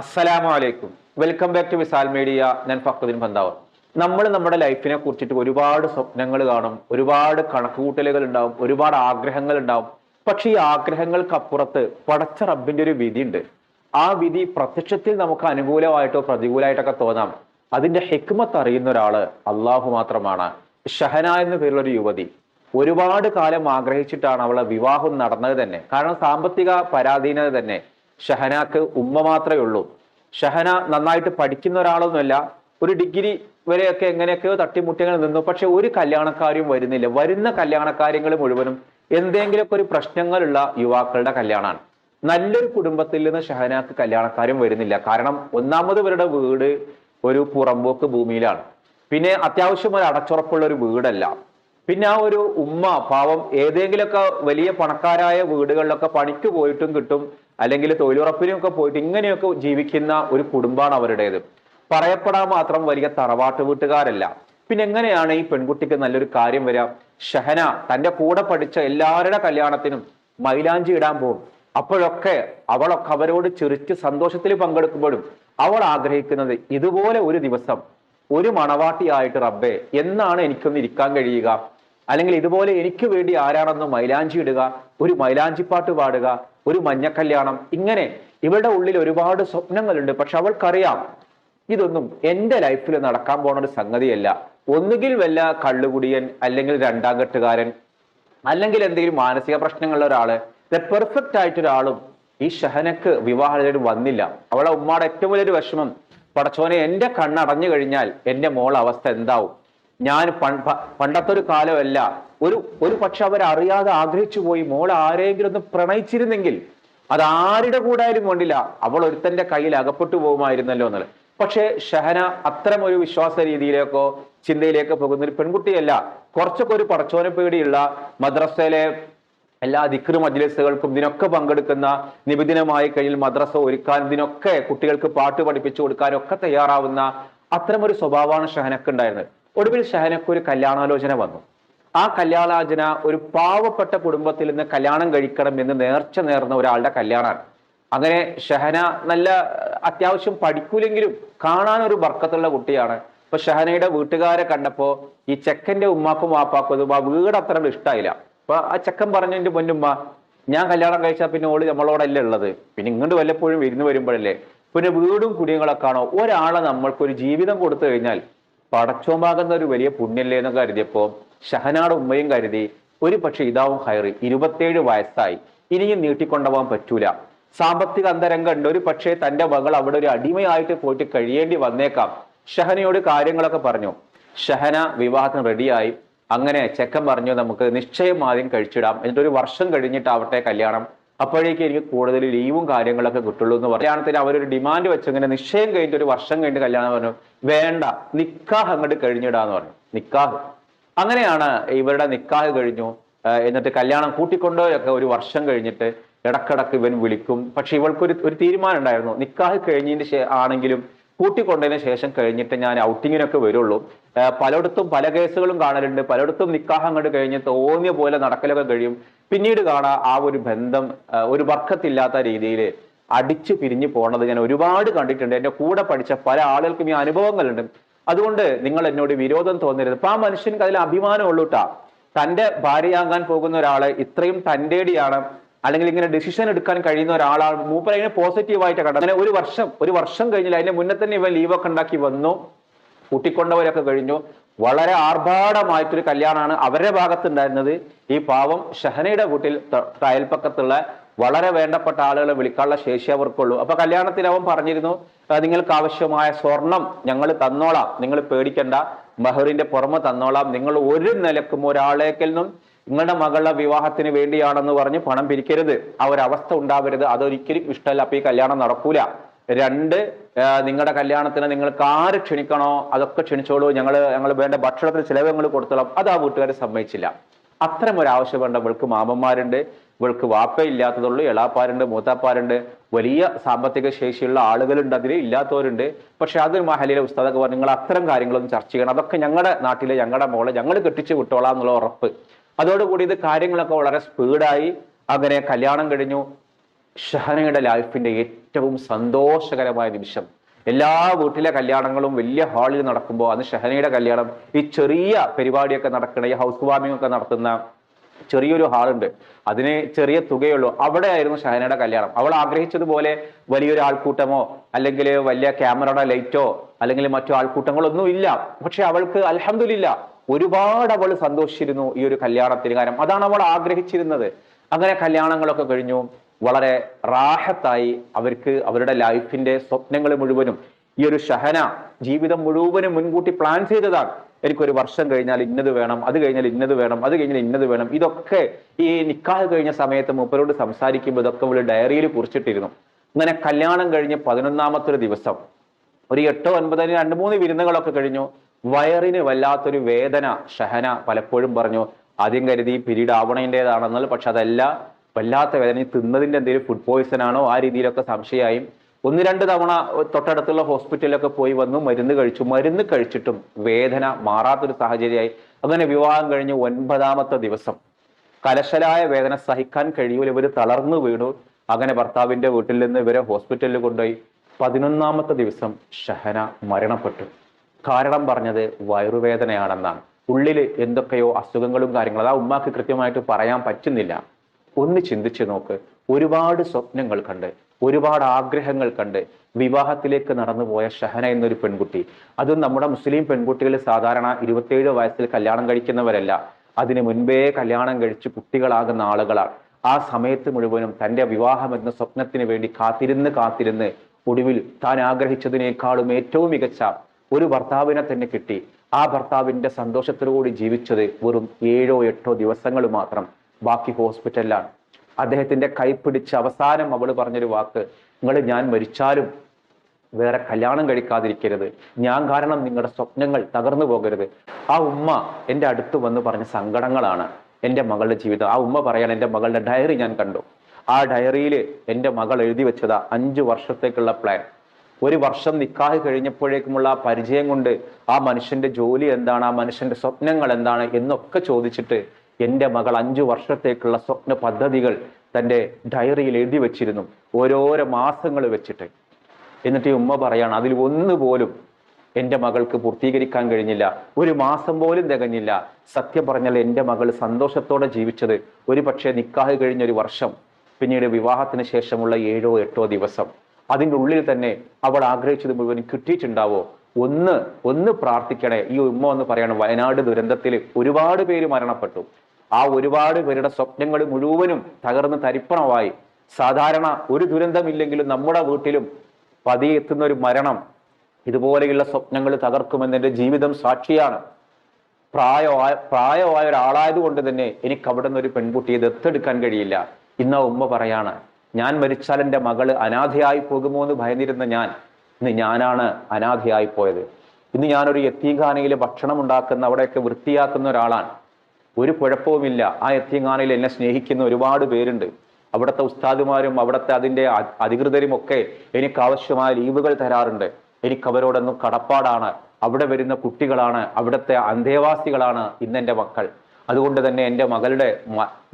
അസ്സലാമു അലൈക്കും. Welcome back to Visal media ഞാൻ ഫക്കുദ്ദീൻ പന്താവ് നമ്മൾ നമ്മുടെ ലൈഫിനെ കുറിച്ചിട്ട് ഒരുപാട് സ്വപ്നങ്ങൾ കാണും ഒരുപാട് കണക്കുകൂട്ടലുകൾ ഉണ്ടാവും ഒരുപാട് ആഗ്രഹങ്ങൾ ഉണ്ടാവും. പക്ഷെ ഈ ആഗ്രഹങ്ങൾക്കപ്പുറത്ത് പടച്ച റബ്ബിന്റെ ഒരു വിധി ഉണ്ട് ആ വിധി പ്രത്യക്ഷത്തിൽ നമുക്ക് അനുകൂലമായിട്ടോ പ്രതികൂലമായിട്ടൊക്കെ തോന്നാം. അതിന്റെ ഹെക്മത്ത് അറിയുന്ന ഒരാൾ അള്ളാഹു മാത്രമാണ്. ഷഹന എന്ന പേരുള്ള ഒരു യുവതി. ഒരുപാട് കാലം ആഗ്രഹിച്ചിട്ടാണ് അവളെ വിവാഹം നടന്നത് തന്നെ. കാരണം സാമ്പത്തിക പരാധീനത തന്നെ. ഷഹനാക്ക് ഉമ്മ മാത്രമേ ഉള്ളൂ. ഷഹന നന്നായിട്ട് പഠിക്കുന്ന ഒരാളൊന്നുമല്ല. ഒരു ഡിഗ്രി വരെയൊക്കെ എങ്ങനെയൊക്കെയോ തട്ടിമുട്ടിങ്ങനെ നിന്നു. പക്ഷെ ഒരു കല്യാണക്കാരും വരുന്നില്ല. വരുന്ന കല്യാണക്കാര്യങ്ങൾ മുഴുവനും എന്തെങ്കിലുമൊക്കെ ഒരു പ്രശ്നങ്ങളുള്ള യുവാക്കളുടെ കല്യാണമാണ്. നല്ലൊരു കുടുംബത്തിൽ നിന്ന് ഷഹനാക്ക് കല്യാണക്കാരും വരുന്നില്ല. കാരണം ഒന്നാമത് ഇവരുടെ വീട് ഒരു പുറമ്പോക്ക് ഭൂമിയിലാണ്. പിന്നെ അത്യാവശ്യം ഒരു അടച്ചുറപ്പുള്ള ഒരു വീടല്ല. പിന്നെ ആ ഒരു ഉമ്മ പാവം ഏതെങ്കിലുമൊക്കെ വലിയ പണക്കാരായ വീടുകളിലൊക്കെ പണിക്ക് പോയിട്ടും കിട്ടും. അല്ലെങ്കിൽ തൊഴിലുറപ്പിനും ഒക്കെ പോയിട്ട് ഇങ്ങനെയൊക്കെ ജീവിക്കുന്ന ഒരു കുടുംബമാണ് അവരുടേത്. പറയപ്പെടാൻ മാത്രം വലിയ തറവാട്ട് വീട്ടുകാരല്ല. പിന്നെ എങ്ങനെയാണ് ഈ പെൺകുട്ടിക്ക് നല്ലൊരു കാര്യം വരിക? ഷഹന തന്റെ കൂടെ പഠിച്ച എല്ലാവരുടെ കല്യാണത്തിനും മൈലാഞ്ചി ഇടാൻ പോകും അപ്പോഴൊക്കെ അവളൊക്കെ അവരോട് ചിരിച്ച് സന്തോഷത്തിൽ പങ്കെടുക്കുമ്പോഴും അവൾ ആഗ്രഹിക്കുന്നത് ഇതുപോലെ ഒരു ദിവസം ഒരു മണവാട്ടിയായിട്ട് റബ്ബെ എന്നാണ് എനിക്കൊന്ന് ഇരിക്കാൻ കഴിയുക? അല്ലെങ്കിൽ ഇതുപോലെ എനിക്ക് വേണ്ടി ആരാണെന്ന് മൈലാഞ്ചി ഇടുക? ഒരു മൈലാഞ്ചിപ്പാട്ട് പാടുക? ഒരു മഞ്ഞ കല്യാണം. ഇങ്ങനെ ഇവളുടെ ഉള്ളിൽ ഒരുപാട് സ്വപ്നങ്ങളുണ്ട്. പക്ഷെ അവൾക്കറിയാം ഇതൊന്നും എന്റെ ലൈഫിൽ നടക്കാൻ പോണ ഒരു സംഗതിയല്ല. ഒന്നുകിൽ വല്ല കള്ളുകുടിയൻ അല്ലെങ്കിൽ രണ്ടാം കെട്ടുകാരൻ അല്ലെങ്കിൽ എന്തെങ്കിലും മാനസിക പ്രശ്നങ്ങളുള്ള ഒരാൾ പെർഫെക്റ്റ് ആയിട്ടൊരാളും ഈ ഷഹനക്ക് വിവാഹത്തിന് വന്നില്ല. അവളെ ഉമ്മയുടെ ഏറ്റവും വലിയൊരു വിഷമം പടച്ചോനെ എന്റെ കണ്ണടഞ്ഞു കഴിഞ്ഞാൽ എന്റെ മോൾ അവസ്ഥ എന്താവും? ഞാൻ പണ്ടത്തെ ഒരു കാലമല്ല. ഒരു ഒരു പക്ഷെ അവരറിയാതെ ആഗ്രഹിച്ചു പോയി. മോൾ ആരെങ്കിലും ഒന്ന് പ്രണയിച്ചിരുന്നെങ്കിൽ അത് ആരുടെ കൂടായാലും വേണ്ടില്ല അവൾ ഒരുത്തന്റെ കയ്യിൽ അകപ്പെട്ടു പോകുമായിരുന്നല്ലോ എന്നുള്ളത് പക്ഷേ ഷഹന അത്തരം ഒരു വിശ്വാസ രീതിയിലേക്കോ ചിന്തയിലേക്കോ പോകുന്ന ഒരു പെൺകുട്ടിയല്ല. കുറച്ചൊക്കെ ഒരു പടച്ചോന പേടിയുള്ള മദ്രസയിലെ എല്ലാ ദിക്ർ മജ്ലിസുകൾക്കും ഇതിനൊക്കെ പങ്കെടുക്കുന്ന നിബിദിനമായി കഴിഞ്ഞാൽ മദ്രസ ഒരുക്കാൻ ഇതിനൊക്കെ കുട്ടികൾക്ക് പാട്ട് പഠിപ്പിച്ചു കൊടുക്കാനൊക്കെ തയ്യാറാവുന്ന അത്തരം ഒരു സ്വഭാവമാണ് ഷഹനക്ക് ഉണ്ടായിരുന്നത്. ഒടുവിൽ ഷഹനക്ക് ഒരു കല്യാണാലോചന വന്നു. ആ കല്യാണാലോചന ഒരു പാവപ്പെട്ട കുടുംബത്തിൽ നിന്ന് കല്യാണം കഴിക്കണം എന്ന് നേർച്ച നേർന്ന ഒരാളുടെ കല്യാണമാണ്. അങ്ങനെ ഷഹന നല്ല അത്യാവശ്യം പഠിക്കൂലെങ്കിലും കാണാൻ ഒരു ബർക്കത്തുള്ള കുട്ടിയാണ്. അപ്പൊ ഷഹനയുടെ വീട്ടുകാരെ കണ്ടപ്പോ ഈ ചെക്കന്റെ ഉമ്മാക്കും വാപ്പാക്കും ആ വീട് അത്ര ഇഷ്ടമായില്ല അപ്പൊ ആ ചെക്കൻ പറഞ്ഞതിന്റെ മുന്നുമ്മ ഞാൻ കല്യാണം കഴിച്ചാൽ പിന്നെ ഓൾ നമ്മളോടല്ലേ ഉള്ളത്? പിന്നെ ഇങ്ങോട്ട് വല്ലപ്പോഴും വിരുന്ന് വരുമ്പോഴല്ലേ? പിന്നെ വീടും കുടിയങ്ങളൊക്കെ ആണോ ഒരാളെ നമ്മൾക്ക് ഒരു ജീവിതം കൊടുത്തു കഴിഞ്ഞാൽ പടച്ചോമാകുന്ന ഒരു വലിയ പുണ്യല്ലേ എന്ന് കരുതിയപ്പോ ഷഹനാട് ഉമ്മയും കരുതി ഒരു പക്ഷെ ഇതാവും ഹയറി ഇരുപത്തേഴ് വയസ്സായി. ഇനിയും നീട്ടിക്കൊണ്ടുപോകാൻ പറ്റൂല. സാമ്പത്തിക അന്തരംഗം ഉണ്ട് ഒരു പക്ഷേ തന്റെ മകൾ അവിടെ ഒരു അടിമയായിട്ട് പോയിട്ട് കഴിയേണ്ടി വന്നേക്കാം. ഷഹനയോട് കാര്യങ്ങളൊക്കെ പറഞ്ഞു. ഷഹന വിവാഹത്തിന് റെഡിയായി അങ്ങനെ ചെക്കൻ പറഞ്ഞു നമുക്ക് നിശ്ചയം ആദ്യം കഴിച്ചിടാം. എന്നിട്ട് ഒരു വർഷം കഴിഞ്ഞിട്ടാവട്ടെ കല്യാണം. അപ്പോഴേക്ക് എനിക്ക് കൂടുതൽ ലീവും കാര്യങ്ങളൊക്കെ കിട്ടുള്ളൂ എന്ന് കല്യാണത്തിന് അവരൊരു ഡിമാൻഡ് വെച്ച്. ഇങ്ങനെ നിശ്ചയം കഴിഞ്ഞിട്ട് ഒരു വർഷം കഴിഞ്ഞിട്ട് കല്യാണം പറഞ്ഞു. വേണ്ട നിക്കാഹ് അങ്ങോട്ട് കഴിഞ്ഞിടാന്ന് പറഞ്ഞു. നിക്കാഹ്. അങ്ങനെയാണ് ഇവരുടെ നിക്കാഹ് കഴിഞ്ഞു. എന്നിട്ട് കല്യാണം കൂട്ടിക്കൊണ്ടോയൊക്കെ ഒരു വർഷം കഴിഞ്ഞിട്ട് ഇടക്കിടക്ക് ഇവൻ വിളിക്കും. പക്ഷെ ഇവൾക്കൊരു ഒരു തീരുമാനം ഉണ്ടായിരുന്നു. നിക്കാഹ് കഴിഞ്ഞതിന് ആണെങ്കിലും കൂട്ടിക്കൊണ്ടതിന് ശേഷം കഴിഞ്ഞിട്ട് ഞാൻ ഔട്ടിങ്ങിനൊക്കെ വരുള്ളൂ. പലയിടത്തും പല കേസുകളും കാണലുണ്ട്. പലയിടത്തും നിക്കാഹം കണ്ട് കഴിഞ്ഞ് തോന്നിയ പോലെ നടക്കലൊക്കെ കഴിയും. പിന്നീട് കാണാം ആ ഒരു ബന്ധം ഒരു വർക്കത്തില്ലാത്ത രീതിയിൽ അടിച്ചു പിരിഞ്ഞു പോണത് ഞാൻ ഒരുപാട് കണ്ടിട്ടുണ്ട്. എന്റെ കൂടെ പഠിച്ച പല ആളുകൾക്കും ഈ അനുഭവങ്ങളുണ്ട്. അതുകൊണ്ട് നിങ്ങൾ എന്നോട് വിരോധം തോന്നരുത്. അപ്പൊ ആ മനുഷ്യൻക്ക് അതിൽ അഭിമാനമുള്ളൂ ട്ടാ. തന്റെ ഭാര്യയാകാൻ പോകുന്ന ഒരാൾ ഇത്രയും തന്റെടിയാണ്. അല്ലെങ്കിൽ ഇങ്ങനെ ഡിസിഷൻ എടുക്കാൻ കഴിയുന്ന ഒരാളാണ്. മൂപ്പർ അതിനെ പോസിറ്റീവായിട്ട് കണ്ടത്. അങ്ങനെ ഒരു വർഷം ഒരു വർഷം കഴിഞ്ഞില്ല. അതിന്റെ മുന്നേ തന്നെ ഇവൻ ലീവൊക്കെ ഉണ്ടാക്കി വന്നു. കൂട്ടിക്കൊണ്ടവരൊക്കെ കഴിഞ്ഞു. വളരെ ആർഭാടമായിട്ടൊരു കല്യാണമാണ് അവരുടെ ഭാഗത്തുണ്ടായിരുന്നത്. ഈ പാവം ഷഹനയുടെ വീട്ടിൽ അയൽപ്പക്കത്തുള്ള വളരെ വേണ്ടപ്പെട്ട ആളുകളെ വിളിക്കാനുള്ള ശേഷി അവർക്കുള്ളൂ. അപ്പൊ കല്യാണത്തിന് അവൻ പറഞ്ഞിരുന്നു നിങ്ങൾക്ക് ആവശ്യമായ സ്വർണം ഞങ്ങൾ തന്നോളാം. നിങ്ങൾ പേടിക്കണ്ട. മെഹറിന്റെ പുറമെ തന്നോളാം. നിങ്ങൾ ഒരു നിലക്കും ഒരാളേക്കിൽ നിന്നും നിങ്ങളുടെ മകളുടെ വിവാഹത്തിന് വേണ്ടിയാണെന്ന് പറഞ്ഞ് പണം പിരിക്കരുത്. ആ ഒരു അവസ്ഥ ഉണ്ടാവരുത്. അതൊരിക്കലും ഇഷ്ടമല്ല. അപ്പൊ ഈ കല്യാണം നടക്കൂല. രണ്ട് നിങ്ങളുടെ കല്യാണത്തിന് നിങ്ങൾക്ക് ആര് ക്ഷണിക്കണോ അതൊക്കെ ക്ഷണിച്ചോളൂ. ഞങ്ങൾ ഞങ്ങൾ വേണ്ട ഭക്ഷണത്തിന് ചിലവ് ഞങ്ങൾ കൊടുത്തോളാം. അത് ആ വീട്ടുകാരെ സമ്മതിച്ചില്ല. അത്തരം ഒരു ആവശ്യം വേണ്ട. ഇവൾക്ക് മാമന്മാരുണ്ട്. ഇവൾക്ക് വാപ്പയില്ലാത്തതുള്ളൂ എളാപ്പാരുണ്ട് മൂത്താപ്പാരുണ്ട്. വലിയ സാമ്പത്തിക ശേഷിയുള്ള ആളുകളുണ്ട്. അതിൽ ഇല്ലാത്തവരുണ്ട്. പക്ഷെ അത് മഹലിലെ ഉസ്താദൊക്കെ പറഞ്ഞു നിങ്ങൾ അത്തരം കാര്യങ്ങളൊന്നും ചർച്ച ചെയ്യണം അതൊക്കെ ഞങ്ങളുടെ നാട്ടിലെ ഞങ്ങളുടെ മോളെ ഞങ്ങൾ കെട്ടിച്ചു വിട്ടോളാം എന്നുള്ള ഉറപ്പ്. അതോടുകൂടി ഇത് കാര്യങ്ങളൊക്കെ വളരെ സ്പീഡായി അങ്ങനെ കല്യാണം കഴിഞ്ഞു. ഷഹനയുടെ ലൈഫിന്റെ ഏറ്റവും സന്തോഷകരമായ നിമിഷം. എല്ലാ വീട്ടിലെ കല്യാണങ്ങളും വലിയ ഹാളിൽ നടക്കുമ്പോൾ അന്ന് ഷഹനയുടെ കല്യാണം ഈ ചെറിയ പരിപാടിയൊക്കെ നടക്കുന്ന ഈ ഹൗസ് വാമിംഗ് ഒക്കെ നടത്തുന്ന ചെറിയൊരു ഹാളുണ്ട് അതിന് ചെറിയ തുകയുള്ളൂ. അവിടെ ആയിരുന്നു ഷഹനയുടെ കല്യാണം. അവൾ ആഗ്രഹിച്ചതുപോലെ വലിയൊരു ആൾക്കൂട്ടമോ അല്ലെങ്കിൽ വലിയ ക്യാമറയുടെ ലൈറ്റോ അല്ലെങ്കിൽ മറ്റു ആൾക്കൂട്ടങ്ങളൊന്നും ഇല്ല. പക്ഷെ അവൾക്ക് അലഹമില്ല ഒരുപാട് അവൾ സന്തോഷിച്ചിരുന്നു ഈ ഒരു കല്യാണത്തിന് കാരണം. അതാണ് അവൾ ആഗ്രഹിച്ചിരുന്നത്. അങ്ങനെ കല്യാണങ്ങളൊക്കെ കഴിഞ്ഞു. വളരെ റാഹത്തായി അവർക്ക് അവരുടെ ലൈഫിന്റെ സ്വപ്നങ്ങൾ മുഴുവനും ഈ ഒരു ഷഹന ജീവിതം മുഴുവനും മുൻകൂട്ടി പ്ലാൻ ചെയ്തതാണ്. എനിക്കൊരു വർഷം കഴിഞ്ഞാൽ ഇന്നത് വേണം അത് കഴിഞ്ഞാൽ ഇന്നത് വേണം അത് കഴിഞ്ഞാൽ ഇന്നത് വേണം. ഇതൊക്കെ ഈ നിക്കാഹ് കഴിഞ്ഞ സമയത്ത് മൂപ്പരോട് സംസാരിക്കുമ്പോൾ ഇതൊക്കെ ഒരു ഡയറിയിൽ കുറിച്ചിട്ടിരുന്നു. അങ്ങനെ കല്യാണം കഴിഞ്ഞ് പതിനൊന്നാമത്തെ ഒരു ദിവസം ഒരു എട്ടോ ഒൻപതോ രണ്ട് മൂന്ന് വിരുന്നുകളൊക്കെ കഴിഞ്ഞു. വയറിന് വല്ലാത്തൊരു വേദന ഷഹന പലപ്പോഴും പറഞ്ഞു ആദ്യം കരുതി പിരീഡ് ആവണേന്റെതാണെന്നാൽ പക്ഷെ അതല്ല വല്ലാത്ത വേദന. തിന്നതിന്റെ എന്തെങ്കിലും ഫുഡ് പോയിസൺ ആണോ? ആ രീതിയിലൊക്കെ സംശയമായി. ഒന്ന് രണ്ട് തവണ തൊട്ടടുത്തുള്ള ഹോസ്പിറ്റലിലൊക്കെ പോയി വന്നു മരുന്ന് കഴിച്ചു. മരുന്ന് കഴിച്ചിട്ടും വേദന മാറാത്തൊരു സാഹചര്യമായി. അങ്ങനെ വിവാഹം കഴിഞ്ഞ് ഒൻപതാമത്തെ ദിവസം. കലശലായ വേദന സഹിക്കാൻ കഴിയൂല. ഇവർ തളർന്നു വീണു. അങ്ങനെ ഭർത്താവിന്റെ വീട്ടിൽ നിന്ന് ഇവരെ ഹോസ്പിറ്റലിൽ കൊണ്ടുപോയി. പതിനൊന്നാമത്തെ ദിവസം ഷഹന മരണപ്പെട്ടു. കാരണം പറഞ്ഞത് വയറുവേദനയാണെന്നാണ്. ഉള്ളിൽ എന്തൊക്കെയോ അസുഖങ്ങളും കാര്യങ്ങളും. ആ ഉമ്മാക്ക് കൃത്യമായിട്ട് പറയാൻ പറ്റുന്നില്ല. ഒന്ന് ചിന്തിച്ചു നോക്ക്. ഒരുപാട് സ്വപ്നങ്ങൾ കണ്ട് ഒരുപാട് ആഗ്രഹങ്ങൾ കണ്ട് വിവാഹത്തിലേക്ക് നടന്നുപോയ ഷഹന എന്നൊരു പെൺകുട്ടി. അതും നമ്മുടെ മുസ്ലിം പെൺകുട്ടികൾ സാധാരണ ഇരുപത്തേഴ് വയസ്സിൽ കല്യാണം കഴിക്കുന്നവരല്ല. അതിന് മുൻപേ കല്യാണം കഴിച്ച് കുട്ടികളാകുന്ന ആളുകളാണ്. ആ സമയത്ത് മുഴുവനും തന്റെ വിവാഹം എന്ന സ്വപ്നത്തിന് വേണ്ടി കാത്തിരുന്ന് കാത്തിരുന്ന് ഒടുവിൽ താൻ ആഗ്രഹിച്ചതിനേക്കാളും ഏറ്റവും മികച്ച ഒരു ഭർത്താവിനെ തന്നെ കിട്ടി. ആ ഭർത്താവിന്റെ സന്തോഷത്തോടുകൂടി ജീവിച്ചത് വെറും ഏഴോ എട്ടോ ദിവസങ്ങൾ മാത്രം. ബാക്കി ഹോസ്പിറ്റലിലാണ്. അദ്ദേഹത്തിന്റെ കൈപ്പിടിച്ച് അവസാനം അവൾ പറഞ്ഞൊരു വാക്ക് നിങ്ങൾ ഞാൻ മരിച്ചാലും വേറെ കല്യാണം കഴിക്കാതിരിക്കരുത്. ഞാൻ കാരണം നിങ്ങളുടെ സ്വപ്നങ്ങൾ തകർന്നു പോകരുത്. ആ ഉമ്മ എന്റെ അടുത്ത് വന്ന് പറഞ്ഞ സങ്കടങ്ങളാണ് എന്റെ മകളുടെ ജീവിതം. ആ ഉമ്മ പറയാൻ എന്റെ മകളുടെ ഡയറി ഞാൻ കണ്ടു. ആ ഡയറിയിൽ എന്റെ മകൾ എഴുതി വെച്ചതാ അഞ്ചു വർഷത്തേക്കുള്ള പ്ലാൻ. ഒരു വർഷം നിക്കാഹ് കഴിഞ്ഞപ്പോഴേക്കുമുള്ള ആ പരിചയം കൊണ്ട് ആ മനുഷ്യന്റെ ജോലി എന്താണ് ആ മനുഷ്യന്റെ സ്വപ്നങ്ങൾ എന്താണ് എന്നൊക്കെ ചോദിച്ചിട്ട് എന്റെ മകൾ അഞ്ചു വർഷത്തേക്കുള്ള സ്വപ്ന പദ്ധതികൾ തന്റെ ഡയറിയിൽ എഴുതി വെച്ചിരുന്നു. ഓരോരോ മാസങ്ങൾ വെച്ചിട്ട്. എന്നിട്ട് ഈ ഉമ്മ പറയാണ് അതിൽ ഒന്നുപോലും എന്റെ മകൾക്ക് പൂർത്തീകരിക്കാൻ കഴിഞ്ഞില്ല. ഒരു മാസം പോലും തികഞ്ഞില്ല. സത്യം പറഞ്ഞാൽ എന്റെ മകൾ സന്തോഷത്തോടെ ജീവിച്ചത് ഒരു പക്ഷേ നിക്കാഹ് കഴിഞ്ഞൊരു വർഷം പിന്നീട് വിവാഹത്തിന് ശേഷമുള്ള ഏഴോ എട്ടോ ദിവസം. അതിന്റെ ഉള്ളിൽ തന്നെ അവൾ ആഗ്രഹിച്ചത് മുഴുവൻ കിട്ടിയിട്ടുണ്ടാവോ? ഒന്ന് ഒന്ന് പ്രാർത്ഥിക്കണേ. ഈ ഉമ്മ എന്ന് പറയണം വയനാട് ദുരന്തത്തിൽ ഒരുപാട് പേര് മരണപ്പെട്ടു. ആ ഒരുപാട് പേരുടെ സ്വപ്നങ്ങൾ മുഴുവനും തകർന്ന് തരിപ്പണമായി. സാധാരണ ഒരു ദുരന്തമില്ലെങ്കിലും നമ്മുടെ വീട്ടിലും പതിയെ എത്തുന്ന ഒരു മരണം ഇതുപോലെയുള്ള സ്വപ്നങ്ങൾ തകർക്കുമെന്നെന്റെ ജീവിതം സാക്ഷിയാണ്. പ്രായമായ പ്രായമായ ഒരാളായത് കൊണ്ട് തന്നെ എനിക്ക് അവിടെ നിന്ന് ഒരു പെൺകുട്ടിയെ ദത്തെടുക്കാൻ കഴിയില്ല. ഇന്ന് ഉമ്മ പറയാണ് ഞാൻ മരിച്ചാൽ എന്റെ മകൾ അനാഥയായി പോകുമോ എന്ന് ഭയന്നിരുന്ന ഞാൻ ഇന്ന് ഞാനാണ് അനാഥയായി പോയത്. ഇന്ന് ഞാനൊരു യത്തീഖാനയിൽ ഭക്ഷണം ഉണ്ടാക്കുന്ന അവിടെയൊക്കെ വൃത്തിയാക്കുന്ന ഒരാളാണ്. ഒരു കുഴപ്പവുമില്ല. ആ യത്തീഖാനയിൽ എന്നെ സ്നേഹിക്കുന്ന ഒരുപാട് പേരുണ്ട്. അവിടുത്തെ ഉസ്താദുമാരും അവിടുത്തെ അതിന്റെ അധികൃതരും ഒക്കെ എനിക്ക് ആവശ്യമായ ലീവുകൾ തരാറുണ്ട്. എനിക്ക് അവരോടൊന്നും കടപ്പാടാണ്. അവിടെ വരുന്ന കുട്ടികളാണ് അവിടുത്തെ അന്തേവാസികളാണ് ഇന്നെന്റെ മക്കൾ. അതുകൊണ്ട് തന്നെ എന്റെ മകളുടെ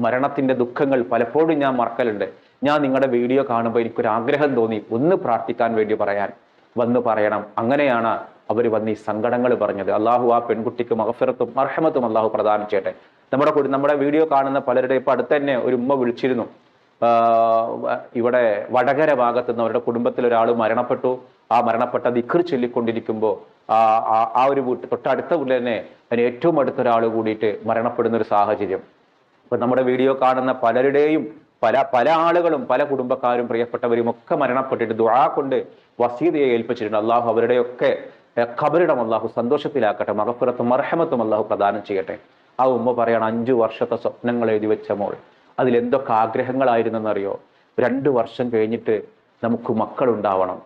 മരണത്തിന്റെ ദുഃഖങ്ങൾ പലപ്പോഴും ഞാൻ മറക്കലുണ്ട്. ഞാൻ നിങ്ങളുടെ വീഡിയോ കാണുമ്പോൾ എനിക്കൊരു ആഗ്രഹം തോന്നി. ഒന്ന് പ്രാർത്ഥിക്കാൻ വേണ്ടി പറയാൻ. വന്ന് പറയണം. അങ്ങനെയാണ് അവർ വന്ന് ഈ സങ്കടങ്ങൾ പറഞ്ഞത്. അള്ളാഹു ആ പെൺകുട്ടിക്ക് മഹഫിറത്തും അർഹമത്തും അള്ളാഹു പ്രദാനം ചെയ്യട്ടെ നമ്മുടെ കൂടി നമ്മുടെ വീഡിയോ കാണുന്ന പലരുടെ ഇപ്പൊ അടുത്ത് തന്നെ ഒരു ഉമ്മ വിളിച്ചിരുന്നു. ഇവിടെ വടകര ഭാഗത്ത് നിന്ന് അവരുടെ കുടുംബത്തിൽ ഒരാൾ മരണപ്പെട്ടു. ആ മരണപ്പെട്ട ദിഖർ ചൊല്ലിക്കൊണ്ടിരിക്കുമ്പോൾ ആ ഒരു വീട്ട് തൊട്ടടുത്ത വീട്ടിൽ തന്നെ അതിന് ഏറ്റവും അടുത്ത ഒരാൾ കൂടിയിട്ട് മരണപ്പെടുന്ന ഒരു സാഹചര്യം. ഇപ്പൊ നമ്മുടെ വീഡിയോ കാണുന്ന പലരുടെയും പല പല ആളുകളും പല കുടുംബക്കാരും പ്രിയപ്പെട്ടവരും ഒക്കെ മരണപ്പെട്ടിട്ട് ദുആ കൊണ്ട് വസീതയെ ഏൽപ്പിച്ചിട്ടുണ്ട്. അള്ളാഹു അവരുടെയൊക്കെ ഖബറിടം അള്ളാഹു സന്തോഷത്തിലാക്കട്ടെ. മകപ്പുറത്തും മർഹമത്തും അള്ളാഹു പ്രദാനം ചെയ്യട്ടെ. ആ ഉമ്മ പറയണം അഞ്ചു വർഷത്തെ സ്വപ്നങ്ങൾ എഴുതി വെച്ച മോൾ. അതിലെന്തൊക്കെ ആഗ്രഹങ്ങളായിരുന്നെന്നറിയോ? രണ്ട് വർഷം കഴിഞ്ഞിട്ട് നമുക്ക് മക്കളുണ്ടാവണം.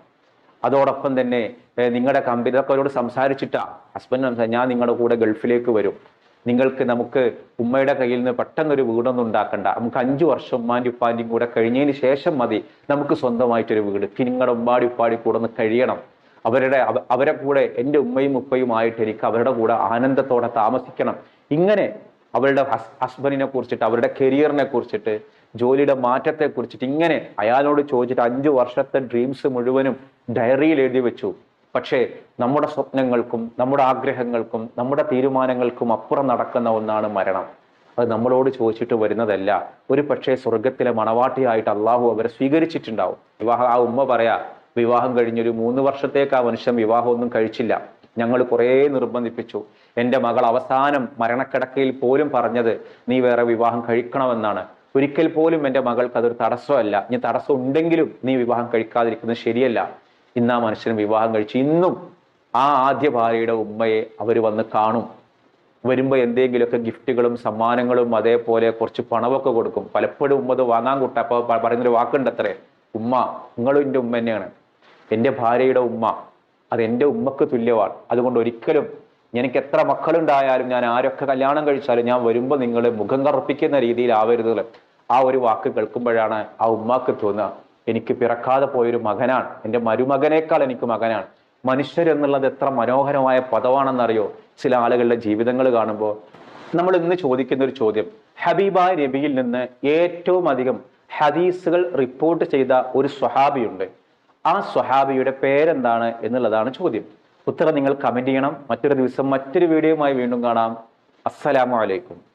അതോടൊപ്പം തന്നെ നിങ്ങളുടെ കമ്പനി അവരോട് സംസാരിച്ചിട്ടാ. ഹസ്ബൻഡ് ഞാൻ നിങ്ങളുടെ കൂടെ ഗൾഫിലേക്ക് വരും. നിങ്ങൾക്ക് നമുക്ക് ഉമ്മയുടെ കയ്യിൽ നിന്ന് പെട്ടെന്നൊരു വീടൊന്നും ഉണ്ടാക്കണ്ട. നമുക്ക് അഞ്ചു വർഷം ഉമ്മാന്റെ ഉപ്പാന്റെയും കൂടെ കഴിഞ്ഞതിന് ശേഷം മതി നമുക്ക് സ്വന്തമായിട്ടൊരു വീട്. നിങ്ങളുടെ ഉമ്മാടി ഉപ്പാടി കൂടെ ഒന്ന് കഴിയണം. അവരുടെ അവരെ കൂടെ എന്റെ ഉമ്മയും ഉപ്പയും ആയിട്ട് എനിക്ക് അവരുടെ കൂടെ ആനന്ദത്തോടെ താമസിക്കണം. ഇങ്ങനെ അവരുടെ ഹസ് ഹസ്ബൻഡിനെ കുറിച്ചിട്ട് അവരുടെ കരിയറിനെ കുറിച്ചിട്ട് ജോലിയുടെ മാറ്റത്തെ കുറിച്ചിട്ട് ഇങ്ങനെ അയാളോട് ചോദിച്ചിട്ട് അഞ്ചു വർഷത്തെ ഡ്രീംസ് മുഴുവനും ഡയറിയിൽ എഴുതി വെച്ചു. പക്ഷേ നമ്മുടെ സ്വപ്നങ്ങൾക്കും നമ്മുടെ ആഗ്രഹങ്ങൾക്കും നമ്മുടെ തീരുമാനങ്ങൾക്കും അപ്പുറം നടക്കുന്ന ഒന്നാണ് മരണം. അത് നമ്മളോട് ചോദിച്ചിട്ട് വരുന്നതല്ല. ഒരു പക്ഷേ സ്വർഗത്തിലെ മണവാട്ടിയായിട്ട് അള്ളാഹു അവരെ സ്വീകരിച്ചിട്ടുണ്ടാവും. വിവാഹം ആ ഉമ്മ പറയാ വിവാഹം കഴിഞ്ഞൊരു മൂന്ന് വർഷത്തേക്ക് ആ മനുഷ്യൻ വിവാഹമൊന്നും കഴിച്ചില്ല. ഞങ്ങൾ കുറേ നിർബന്ധിപ്പിച്ചു. എന്റെ മകൾ അവസാനം മരണക്കിടക്കയിൽ പോലും പറഞ്ഞത് നീ വേറെ വിവാഹം കഴിക്കണമെന്നാണ്. ഒരിക്കൽ പോലും എന്റെ മകൾക്ക് അതൊരു തടസ്സമല്ല. ഇനി തടസ്സം ഉണ്ടെങ്കിലും നീ വിവാഹം കഴിക്കാതിരിക്കുന്നത് ശരിയല്ല. ഇന്ന് ആ മനുഷ്യൻ വിവാഹം കഴിച്ചു ഇന്നും ആ ആദ്യ ഭാര്യയുടെ ഉമ്മയെ അവർ വന്ന് കാണും. വരുമ്പോൾ എന്തെങ്കിലുമൊക്കെ ഗിഫ്റ്റുകളും സമ്മാനങ്ങളും അതേപോലെ കുറച്ച് പണമൊക്കെ കൊടുക്കും. പലപ്പോഴും ഉമ്മ അത് വാങ്ങാൻ കൂട്ട. അപ്പോൾ പറയുന്നൊരു വാക്കുണ്ട് അത്രേ ഉമ്മ നിങ്ങളും എന്റെ ഉമ്മ തന്നെയാണ്. എന്റെ ഭാര്യയുടെ ഉമ്മ അത് എന്റെ ഉമ്മക്ക് തുല്യമാണ്. അതുകൊണ്ട് ഒരിക്കലും എനിക്ക് എത്ര മക്കളുണ്ടായാലും ഞാൻ ആരൊക്കെ കല്യാണം കഴിച്ചാലും ഞാൻ വരുമ്പോൾ നിങ്ങൾ മുഖം കറുപ്പിക്കുന്ന രീതിയിലാവരുത് ആ ഒരു വാക്ക് കേൾക്കുമ്പോഴാണ് ആ ഉമ്മാക്ക് തോന്നുക. എനിക്ക് പിറക്കാതെ പോയൊരു മകനാണ്. എന്റെ മരുമകനേക്കാൾ എനിക്ക് മകനാണ്. മനുഷ്യർ എന്നുള്ളത് എത്ര മനോഹരമായ പദമാണെന്നറിയോ? ചില ആളുകളുടെ ജീവിതങ്ങൾ കാണുമ്പോൾ നമ്മൾ ഇന്ന് ചോദിക്കുന്ന ഒരു ചോദ്യം. ഹബീബ നബിയിൽ നിന്ന് ഏറ്റവും അധികം ഹദീസുകൾ റിപ്പോർട്ട് ചെയ്ത ഒരു സ്വഹാബിയുണ്ട്. ആ സ്വഹാബിയുടെ പേരെന്താണ് എന്നുള്ളതാണ് ചോദ്യം. ഉത്തരം നിങ്ങൾ കമന്റ് ചെയ്യണം. മറ്റൊരു ദിവസം മറ്റൊരു വീഡിയോയുമായി വീണ്ടും കാണാം. അസ്സലാമു അലൈക്കും.